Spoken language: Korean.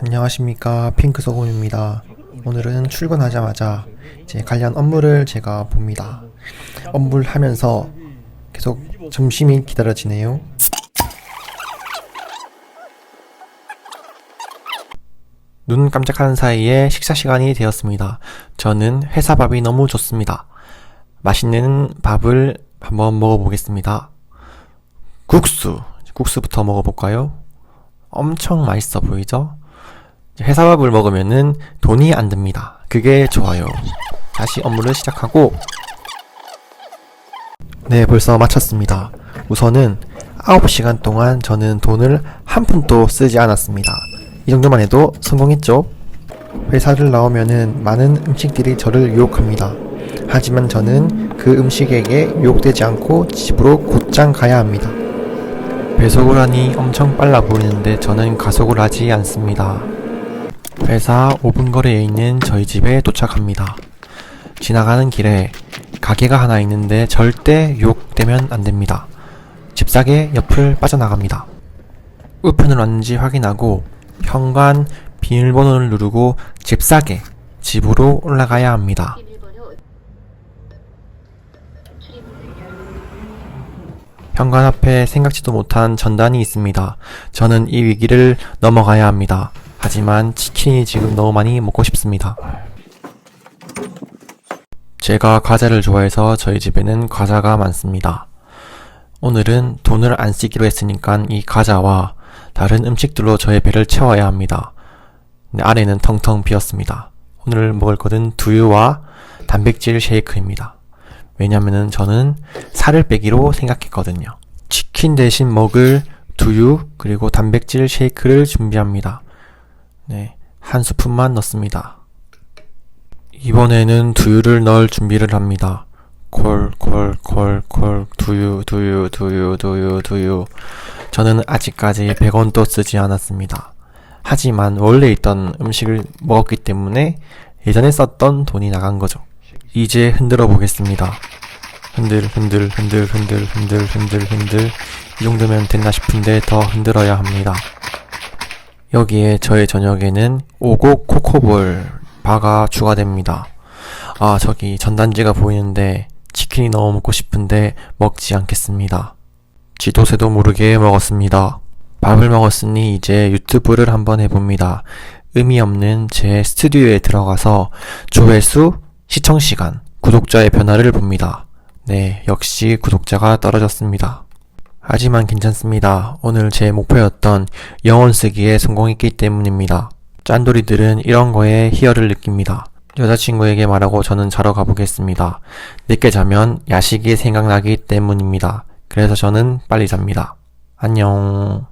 안녕하십니까 핑크 소금입니다. 오늘은 출근하자마자 이제 관련 업무를 제가 봅니다. 업무를 하면서 계속 점심이 기다려지네요. 눈 깜짝하는 사이에 식사 시간이 되었습니다. 저는 회사 밥이 너무 좋습니다. 맛있는 밥을 한번 먹어보겠습니다. 국수, 국수부터 먹어볼까요? 엄청 맛있어 보이죠? 회사 밥을 먹으면은 돈이 안 듭니다. 그게 좋아요. 다시 업무를 시작하고 네, 벌써 마쳤습니다. 우선은 9시간 동안 저는 돈을 한 푼도 쓰지 않았습니다. 이 정도만 해도 성공했죠? 회사를 나오면은 많은 음식들이 저를 유혹합니다. 하지만 저는 그 음식에게 유혹되지 않고 집으로 곧장 가야 합니다. 배속을 하니 엄청 빨라 보이는데 저는 가속을 하지 않습니다. 회사 5분 거리에 있는 저희 집에 도착합니다. 지나가는 길에 가게가 하나 있는데 절대 유혹되면 안 됩니다. 집사게 옆을 빠져나갑니다. 우편을 왔는지 확인하고 현관 비밀번호를 누르고 집사게 집으로 올라가야 합니다. 현관 앞에 생각지도 못한 전단이 있습니다. 저는 이 위기를 넘어가야 합니다. 하지만 치킨이 지금 너무 많이 먹고 싶습니다. 제가 과자를 좋아해서 저희 집에는 과자가 많습니다. 오늘은 돈을 안 쓰기로 했으니까 이 과자와 다른 음식들로 저의 배를 채워야 합니다. 네, 아래는 텅텅 비었습니다. 오늘 먹을 것은 두유와 단백질 쉐이크입니다. 왜냐면은 저는 살을 빼기로 생각했거든요. 치킨 대신 먹을 두유 그리고 단백질 쉐이크를 준비합니다. 네, 한 스푼만 넣습니다. 이번에는 두유를 넣을 준비를 합니다. 콜, 콜, 콜, 콜, 두유, 두유, 두유, 두유, 두유. 저는 아직까지 100원도 쓰지 않았습니다. 하지만 원래 있던 음식을 먹었기 때문에 예전에 썼던 돈이 나간 거죠. 이제 흔들어 보겠습니다. 흔들, 흔들, 흔들, 흔들, 흔들, 흔들, 흔들. 이 정도면 됐나 싶은데 더 흔들어야 합니다. 여기에 저의 저녁에는 오곡 코코볼 바가 추가됩니다. 아, 저기 전단지가 보이는데 치킨이 너무 먹고 싶은데 먹지 않겠습니다. 지도새도 모르게 먹었습니다. 밥을 먹었으니 이제 유튜브를 한번 해봅니다. 의미 없는 제 스튜디오에 들어가서 조회수, 시청시간, 구독자의 변화를 봅니다. 네, 역시 구독자가 떨어졌습니다. 하지만 괜찮습니다. 오늘 제 목표였던 영원 쓰기에 성공했기 때문입니다. 짠돌이들은 이런 거에 희열을 느낍니다. 여자친구에게 말하고 저는 자러 가보겠습니다. 늦게 자면 야식이 생각나기 때문입니다. 그래서 저는 빨리 잡니다. 안녕.